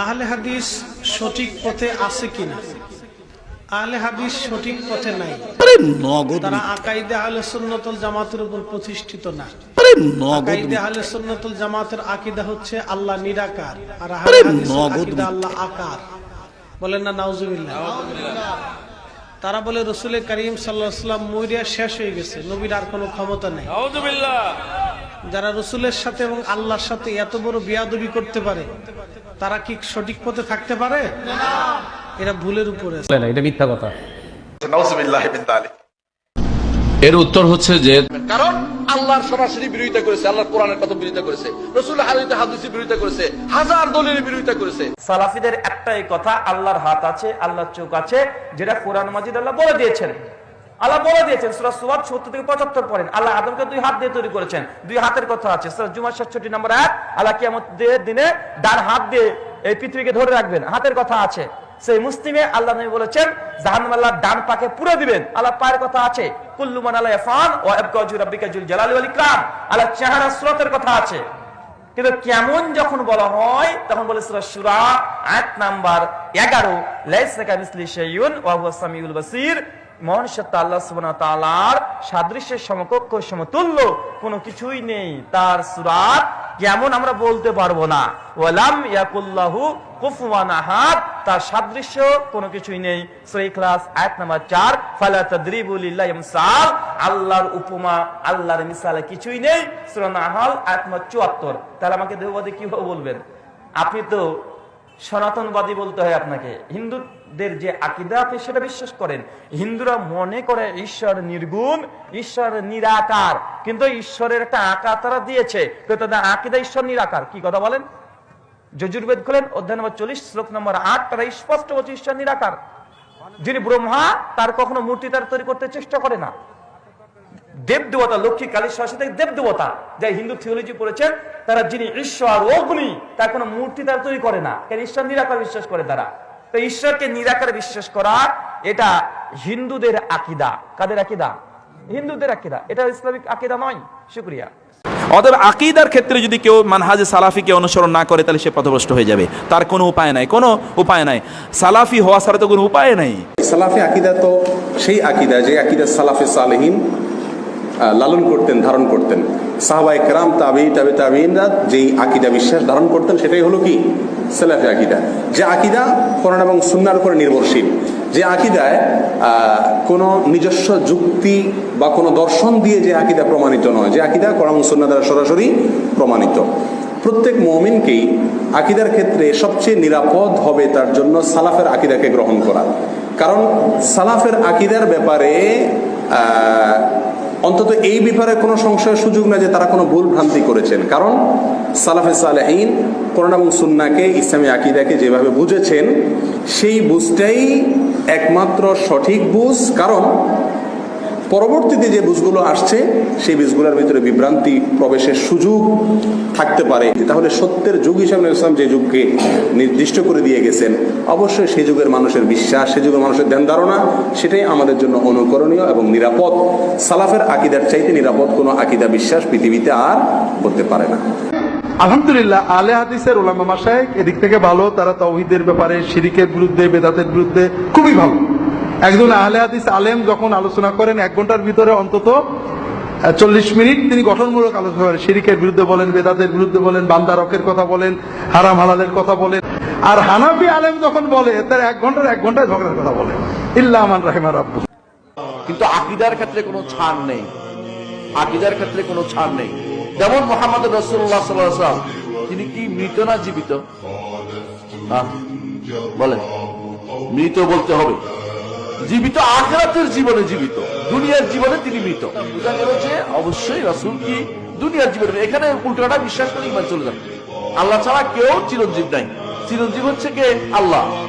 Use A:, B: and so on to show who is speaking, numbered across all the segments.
A: আহলে হাদিস সঠিক পথে আছে কিনা? আহলে হাদিস সঠিক পথে নাই।
B: আরে নগদ
A: তারা আকাইদে আহলে সুন্নতুল জামাতের উপর প্রতিষ্ঠিত না।
B: আরে নগদ
A: আকাইদে আহলে সুন্নতুল জামাতের আকীদা হচ্ছে আল্লাহ নিরাকার আর
B: আরে
A: আহলে
B: নগদ
A: আল্লাহ আকার। বলেন না নাউজুবিল্লাহ। তারা বলে রসুল করিম সাল্লাহ সাল্লাম মরিয়া শেষ হয়ে গেছে নবীর আর কোনো ক্ষমতা নেই। যারা রসুলের সাথে এবং আল্লাহর সাথে এত বড় বিয়াদবি করতে পারে তারা কি সঠিক পথে থাকতে পারে? এরা ভুলের উপরে আছে।
C: বলে না এটা মিথ্যা কথা।
D: মিন
E: এর উত্তর হচ্ছে যে
F: কারণ আল্লাহর সরাসরি বিরোধিতা করেছে আল্লাহর কোরআনের কথা বিরোধিতা করেছে রসুল হাদিসে হাদিসের বিরোধিতা করেছে হাজার দলের বিরোধিতা করেছে।
G: সালাফিদের একটাই কথা আল্লাহর হাত আছে আল্লাহর চোখ আছে যেটা কোরআন মাজিদ আল্লাহ বলে দিয়েছেন। আল্লাহ বলে দিয়েছেন, সুরা সুবাদ সত্তর থেকে পঁচাত্তর পড়েন। আল্লাহ আদমকে দুই হাত দিয়ে তৈরি করেছেন। দুই হাতের কথা আছে। সুরা জুমা সাতষট্টি নম্বর এক আল্লাহ কিয়ামত দিনে ডান হাত দিয়ে এই পৃথিবীকে ধরে রাখবেন। হাতের কথা আছে। সেই মুসলিমে আল্লাহ নবী বলেছেন জাহান্নাম আল্লাহ ডান পাকে পুরো দিবেন। আল্লাহ পায়ের কথা আছে কুল্লুমান আল্লাহ ফান ও আবগাজু রাব্বিকা জুল জালালি ওয়াল ইকরাম। আল্লাহ চেহারা সুরতের কথা আছে। কিন্তু কেমন যখন বলা হয়, তখন বলে সূরা সুরা আয়াত নাম্বার 11 লাইসা কামিসলি শাইউন ওয়া সামিউল বাসীর। মহান সত্তা আল্লাহ ওয়া সাদৃশ্যের সমকক্ষ সমতুল্য কোনো কিছুই নেই। তার সূরাত কেমন আমরা বলতে পারব না। ওয়ালাম ইয়াকুল্লাহু কুফুয়ান আহাদ। তার সাদৃশ্য কোনো কিছুই নেই। সূরা ইখলাস, আয়াত নাম্বার 4 ফালা তাদরিবু লিল্লাহি আমসাল আল্লাহর উপমা, আল্লাহর মিসালে কিছুই নেই। সূরা নাহাল, আয়াত নাম্বার 74 তাহলে আমাকে দেহবাদী কীভাবে বলবেন? আপনি তো সনাতনবাদী বলতে হয় আপনাকে। হিন্দুদের যে আকিদা, আপনি সেটা বিশ্বাস করেন। হিন্দুরা মনে করে ঈশ্বর নির্গুণ, ঈশ্বর নিরাকার। কিন্তু ঈশ্বরের একটা আকার তারা দিয়েছে আকিদা ঈশ্বর নিরাকার। কি কথা বলেন? যজুর্বেদ খোলেন, অধ্যায় নম্বর চল্লিশ, শ্লোক নম্বর আট, তারা স্পষ্ট বলছে ঈশ্বর নিরাকার। যিনি ব্রহ্মা, তার কখনো মূর্তি তার তৈরি করতে চেষ্টা করে না। দেব দেবতা লক্ষ্মী কালী সরস্বতী দেব দেবতা যা হিন্দু থিওলজি পড়েছেন তারা যিনি ঈশ্বর অগ্নি তার কোনো মূর্তি তারা তৈরি করে না। কারণ ঈশ্বর নিরাকার বিশ্বাস করে তারা? তো ঈশ্বরকে নিরাকার বিশ্বাস করা এটা হিন্দুদের আকিদা। কাদের আকিদা? হিন্দুদের আকিদা। এটা ইসলামিক আকিদা নয়। শুক্রিয়া।
H: অতএব আকিদার ক্ষেত্রে যদি কেউ মানহাজে সালাফিকে অনুসরণ না করে তাহলে সে পথভ্রষ্ট হয়ে যাবে। তার কোনো উপায় নাই। কোনো উপায় নাই। সালাফি হওয়া ছাড়া তো কোনো উপায় নাই।
D: সালাফি আকিদা তো সেই আকিদা যে আকিদা সালাফে সালেহীন। লালন করতেন, ধারণ করতেন। সাহাবাই কেরাম তাবি তাবি তাবিনরা যেই আকিদা বিশ্বাস ধারণ করতেন, সেটাই হলো কি? সালাফি আকিদা। যে আকিদা কোরআন এবং সুন্নার উপরে নির্ভরশীল। যে আকিদায় কোনো নিজস্ব যুক্তি বা কোনো দর্শন দিয়ে যে আকিদা প্রমাণিত নয়। যে আকিদা এবং সুন্না দ্বারা সরাসরি প্রমাণিত। প্রত্যেক মমিনকেই আকিদার ক্ষেত্রে সবচেয়ে নিরাপদ হবে তার জন্য সালাফের আকিদাকে গ্রহণ করা। কারণ সালাফের আকিদার ব্যাপারে অন্তত এই ব্যাপারে কোনো সংশয়ের সুযোগ না যে তারা কোনো ভুল ভ্রান্তি করেছেন। কারণ সালাফে সালেহীন কোরআন এবং সুন্নাকে ইসলামী আকিদাকে যেভাবে বুঝেছেন, সেই বুঝটাই একমাত্র সঠিক বুঝ। কারণ পরবর্তীতে যে বীজগুলো আসছে, সেই বীজগুলোর ভিতরে বিভ্রান্তি প্রবেশের সুযোগ থাকতে পারে। তাহলে সত্যের যুগ হিসাবে ইসলাম যে যুগকে নির্দিষ্ট করে দিয়ে গেছেন, অবশ্যই সেই যুগের মানুষের বিশ্বাস, সেই যুগের মানুষের ধ্যান ধারণা, সেটাই আমাদের জন্য অনুকরণীয় এবং নিরাপদ। সালাফের আকিদার চাইতে নিরাপদ কোনো আকিদা বিশ্বাস পৃথিবীতে আর হতে পারে না।
I: আলহামদুলিল্লাহ আলে হাদিসের ওলামা মাসায়েক এদিক থেকে ভালো, তারা তৌহিদের ব্যাপারে, শিরিকের বিরুদ্ধে, বেদাতের বিরুদ্ধে খুবই ভালো। একজন আহলে হাদিস আলেম যখন আলোচনা করেন, এক ঘণ্টার ভিতরে অন্তত চল্লিশ মিনিট তিনি গঠনমূলক আলোচনা করেন। শিরিকের বিরুদ্ধে বলেন, বেদাতের বিরুদ্ধে বলেন বান্দারকের কথা বলেন, হারাম হালালের কথা বলেন। আর হানাফি আলেম যখন বলে, তার এক ঘণ্টার এক ঘন্টায় ঝগড়ার কথা বলে। ইল্লা আমান রাহিমা রাব্বু।
F: কিন্তু আকিদার ক্ষেত্রে কোনো ছাড় নেই। আকিদার ক্ষেত্রে কোনো ছাড় নেই। যেমন মোহাম্মদ রসুল্লাহ সাল্লাম তিনি কি মৃত না জীবিত? হ্যাঁ? বলেন। মৃত বলতে হবে। জীবিত, আখরাতের জীবনে জীবিত, দুনিয়ার জীবনে তিনি মৃত। বোঝা গেল যে অবশ্যই রসুল কি দুনিয়ার জীবনে, এখানে উল্টোটা বিশ্বাস করে ইমান চলে যাবে। আল্লাহ ছাড়া কেউ চিরঞ্জীব নাই। চিরঞ্জীব হচ্ছে কে? আল্লাহ।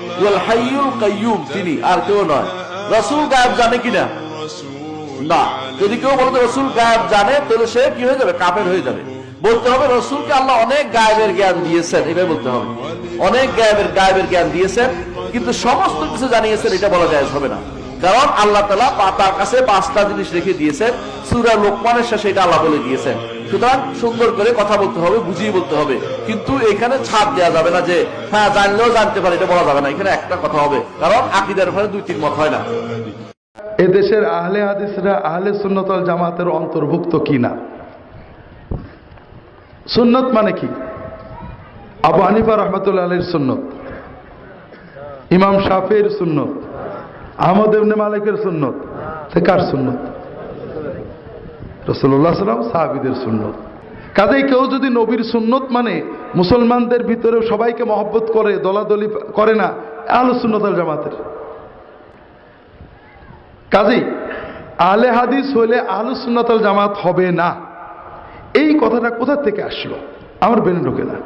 F: কাইয়ুম, তিনি, আর কেউ নয়। রসুল গায়েব জানে কিনা? না। যদি কেউ বলতে রসুল গায়েব জানে, তাহলে সে কি হয়ে যাবে? কাপের হয়ে যাবে। বলতে হবে রসুলকে আল্লাহ অনেক গায়েবের জ্ঞান দিয়েছেন এভাবে বলতে হবে। অনেক গায়েবের গায়েবের জ্ঞান দিয়েছেন। কিন্তু সমস্ত কিছু জানিয়েছেন, এটা বলা যায় হবে না। কারণ আল্লাহ তালা তার কাছে পাঁচটা জিনিস রেখে দিয়েছেন। সুরা লোকমানের শেষে এটা আল্লাহ বলে দিয়েছেন। সুতরাং সুন্দর করে কথা বলতে হবে, বুঝিয়ে বলতে হবে। কিন্তু এখানে ছাপ দেওয়া যাবে না যে হ্যাঁ জানলেও জানতে পারে, এটা বলা যাবে না। এখানে একটা কথা হবে। কারণ আকিদার ব্যাপারে দুই তিন মত হয় না।
I: এদেশের আহলে হাদিসরা আহলে সুন্নতল জামাতের অন্তর্ভুক্ত কিনা? সুন্নত মানে কি? আবু হানিফা রহমতুল্লাহ আলীর সুন্নত। ইমাম শাফির সুন্নত, আহমদ ইবনে মালিকের সুন্নত, সে কার সুন্নত? রসুল্লাহ সাল্লাম সাহাবিদের সুন্নত। কাজেই কেউ যদি নবীর সুন্নত মানে মুসলমানদের ভিতরে সবাইকে মহব্বত করে, দলাদলি করে না, আহলে সুন্নতল জামাতের। কাজেই আলে হাদিস হলে আহলু সুন্নাতাল জামাত হবে না। এই কথাটা কোথা থেকে আসলো? আমার বেনে ঢোকে না।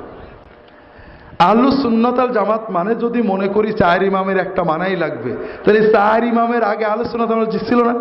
I: আহলু সুন্নতাল জামাত মানে যদি মনে করি চার ইমামের একটা মানাই লাগবে। তাহলে চার ইমামের আগে আহলু সুন্নত ছিল না?